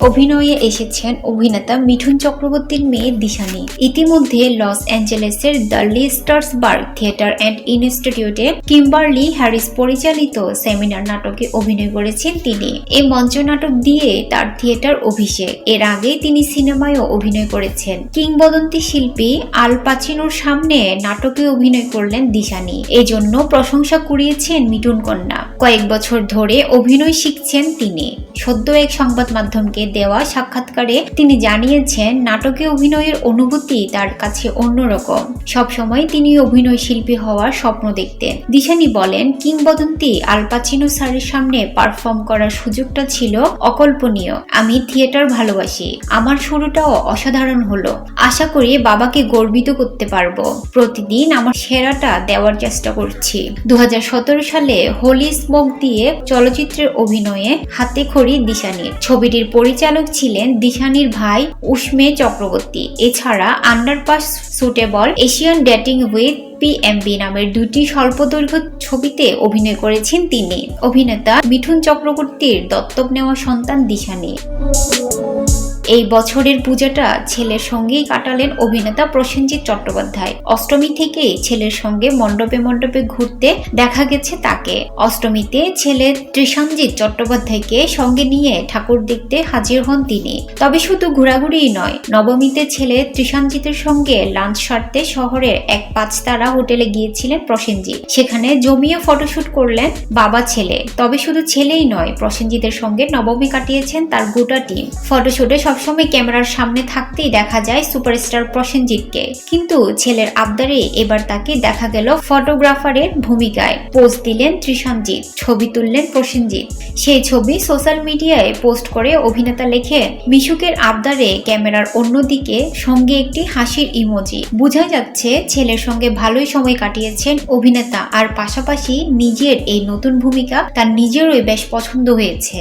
অভিনয়ে এসেছেন অভিনেতা মিঠুন চক্রবর্তীর মেয়ে দিশানি। ইতিমধ্যে Los অ্যাঞ্জেলেসের the Lee Strasberg theatre and ইনস্টিটিউটে কিম্বার্লি হ্যারিস পরিচালিত সেমিনার নাটকে অভিনয় করেছেন তিনি। এই মঞ্চ নাটক দিয়ে তার থিয়েটার অভিষেক। এর আগে তিনি সিনেমায়ও অভিনয় করেছেন। কিংবদন্তি শিল্পী আল পাচিনোর সামনে নাটকে অভিনয় করলেন দিশানি। এজন্য প্রশংসা কুড়িয়েছেন মিঠুন কন্যা। কয়েক বছর ধরে অভিনয় শিখছেন তিনি। সদ্য এক সংবাদ মাধ্যমকে দেওয়া সাক্ষাৎকারে তিনি জানিয়েছেন, নাটকে অভিনয়ের অনুভূতি তার কাছে অন্যরকম। সবসময় তিনি অভিনয় শিল্পী হওয়ার স্বপ্ন দেখতেন। দিশানি বলেন, কিংবদন্তি আলপাচিনো স্যারের সামনে পারফর্ম করার সুযোগটা ছিল অকল্পনীয়। আমি থিয়েটার ভালোবাসি। আমার শুরুটাও অসাধারণ হলো। আশা করি বাবাকে গর্বিত করতে পারব। প্রতিদিন আমার সেরাটা দেওয়ার চেষ্টা করছি। দু হাজার সতেরো সালে হোলি স্মোক দিয়ে চলচ্চিত্রের অভিনয়ে হাতে খড়ি দিশানির। ছবিটির পরিচালক ছিলেন দিশানির ভাই উষ্মে চক্রবর্তী। এছাড়া underpass suitable Asian dating with PMB নামের দুটি স্বল্পদৈর্ঘ্য ছবিতে অভিনয় করেছেন তিনি। অভিনেতা মিঠুন চক্রবর্তীর দত্তক নেওয়া সন্তান দিশানি। এই বছরের পূজাটা ছেলের সঙ্গেই কাটালেন অভিনেতা প্রসেনজিৎ চট্টোপাধ্যায়। অষ্টমী থেকেই ছেলের সঙ্গে মণ্ডপে মণ্ডপে ঘুরতে দেখা গেছে তাকে। অষ্টমীতে ছেলে ত্রিশানজিৎ চট্টোপাধ্যায়কে সঙ্গে নিয়ে ঠাকুর দেখতে হাজির হন তিনি। তবে শুধু ঘোরাঘুরিই নয়, নবমীতে ছেলে ত্রিশানজিতের সঙ্গে লাঞ্চ সারতে শহরের এক পাঁচতারা হোটেলে গিয়েছিলেন প্রসেনজিৎ। সেখানে জমিয়ে ফটোশুট করলেন বাবা ছেলে। তবে শুধু ছেলেই নয়, প্রসেনজিতের সঙ্গে নবমী কাটিয়েছেন তার গোটা টিম ফটোশুটে সবসময় ক্যামেরার সামনে থাকতেই দেখা যায় সুপারস্টার প্রসেনজিৎকে। কিন্তু ছেলের আবদারে এবার তাকে দেখা গেল ফটোগ্রাফারের ভূমিকায়। পোজ দিলেন ত্রিশানজিৎ ছবি তুললেন প্রসেনজিৎ। সেই ছবি সোশ্যাল মিডিয়ায় পোস্ট করে অভিনেতা লেখে মিশুকের আবদারে ক্যামেরার অন্যদিকে সঙ্গে একটি হাসির ইমোজি। বোঝা যাচ্ছে ছেলের সঙ্গে ভালোই সময় কাটিয়েছেন অভিনেতা, আর পাশাপাশি নিজের এই নতুন ভূমিকা তার নিজেরই বেশ পছন্দ হয়েছে।